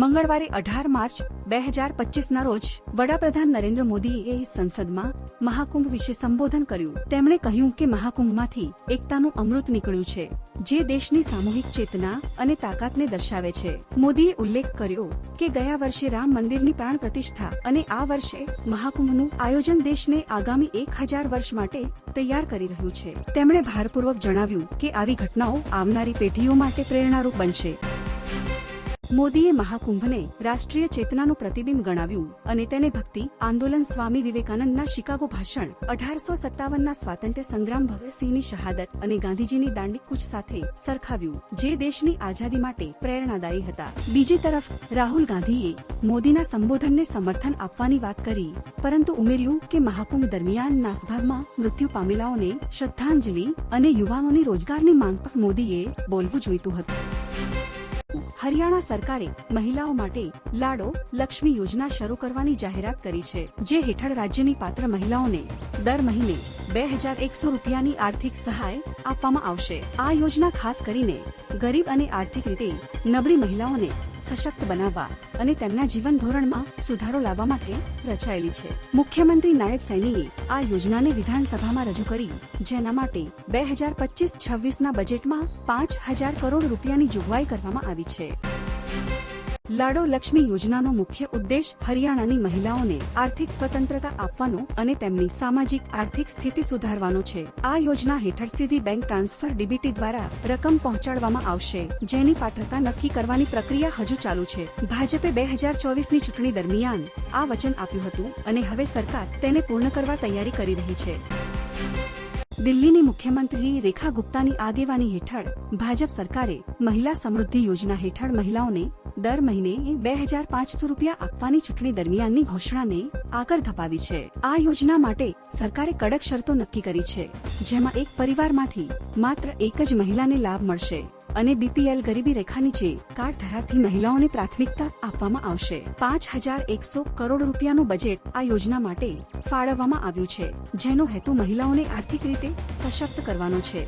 મંગળવારે અઢાર માર્ચ બે હજાર પચીસના રોજ વડાપ્રધાન નરેન્દ્ર મોદીએ સંસદમાં મહાકુંભ વિશે સંબોધન કર્યું. તેમણે કહ્યું કે મહાકુંભમાંથી એકતાનું અમૃત નીકળ્યું છે, જે દેશની સામૂહિક ચેતના અને તાકાતને દર્શાવે છે. મોદીએ ઉલ્લેખ કર્યો કે ગયા વર્ષે રામ મંદિરની પ્રાણ પ્રતિષ્ઠા અને આ વર્ષે મહાકુંભનું આયોજન દેશને આગામી એક હજાર વર્ષ માટે તૈયાર કરી રહ્યું છે. તેમણે ભારપૂર્વક જણાવ્યું કે આવી ઘટનાઓ આવનારી પેઢીઓ માટે પ્રેરણારૂપ બનશે. મોદીએ મહાકુંભને રાષ્ટ્રીય ચેતનાનું પ્રતિબિંબ ગણાવ્યું અને તેને ભક્તિ, આંદોલન સ્વામી વિવેકાનંદના શિકાગો ભાષણ, અઢારસો સત્તાવનના સ્વાતંત્ર્ય સંગ્રામ ભગતસિંહની શહાદત અને ગાંધીજીની દાંડી કૂચ સાથે સરખાવ્યું, જે દેશની આઝાદી માટે પ્રેરણાદાયી હતા. બીજી તરફ, રાહુલ ગાંધીએ મોદીના સંબોધનને સમર્થન આપવાની વાત કરી, પરંતુ ઉમેર્યું કે મહાકુંભ દરમિયાન નાસભાગમાં મૃત્યુ પામેલાઓને શ્રદ્ધાંજલિ અને યુવાનોની રોજગારની માંગ પર મોદીએ બોલવું જોઈતું હતું. હરિયાણા સરકારે મહિલાઓ માટે લાડો લક્ષ્મી યોજના શરૂ કરવાની જાહેરાત કરી છે, જે હેઠળ રાજ્યની પાત્ર મહિલાઓને દર મહિને બે હજાર એકસો રૂપિયાની આર્થિક સહાય આપવામાં આવશે. આ યોજના ખાસ કરીને ગરીબ અને આર્થિક રીતે નબળી મહિલાઓને સશક્ત બનાવવા અને તેમના જીવન ધોરણમાં સુધારો લાવવા માટે રચાયેલી છે. મુખ્યમંત્રી નાયબ સૈનીએ આ યોજનાને વિધાનસભામાં રજૂ કરી, જેના માટે બે હજાર પચીસ છવ્વીસના બજેટમાં પાંચ હજાર કરોડ રૂપિયાની જોગવાઈ કરવામાં આવી છે. લાડો લક્ષ્મી યોજનાનો મુખ્ય ઉદ્દેશ હરિયાણાની મહિલાઓને આર્થિક સ્વતંત્રતા આપવાનો અને તેમની સામાજિક આર્થિક સ્થિતિ સુધારવાનો છે. આ યોજના હેઠળ સીધી બેંક ટ્રાન્સફર ડીબીટી દ્વારા રકમ પહોંચાડવામાં આવશે, જેની પાત્રતા નક્કી કરવાની પ્રક્રિયા હજુ ચાલુ છે. ભાજપે બે હજાર ચોવીસની ચૂંટણી દરમિયાન આ વચન આપ્યું હતું અને હવે સરકાર તેને પૂર્ણ કરવા તૈયારી કરી રહી છે. દિલ્હીની મુખ્યમંત્રી રેખા ગુપ્તાની આગેવાની હેઠળ ભાજપ સરકારે મહિલા સમૃદ્ધિ યોજના હેઠળ મહિલાઓને દર મહિને બે હજાર પાંચસો રૂપિયા આપવાની ચૂંટણી દરમિયાનની ઘોષણાને આકર ધપાવી છે. આ યોજના માટે સરકારે કડક શરતો નક્કી કરી છે, જેમાં એક પરિવારમાંથી માત્ર એક જ મહિલાને લાભ મળશે. અને બીપીએલ ગરીબી રેખા નીચે કાર્ડ ધરાવતી મહિલાઓને પ્રાથમિકતા આપવામાં આવશે. પાંચ હજાર એકસો કરોડ રૂપિયાનું બજેટ આ યોજના માટે ફાળવવામાં આવ્યું છે, જેનો હેતુ મહિલાઓને આર્થિક રીતે સશક્ત કરવાનો છે.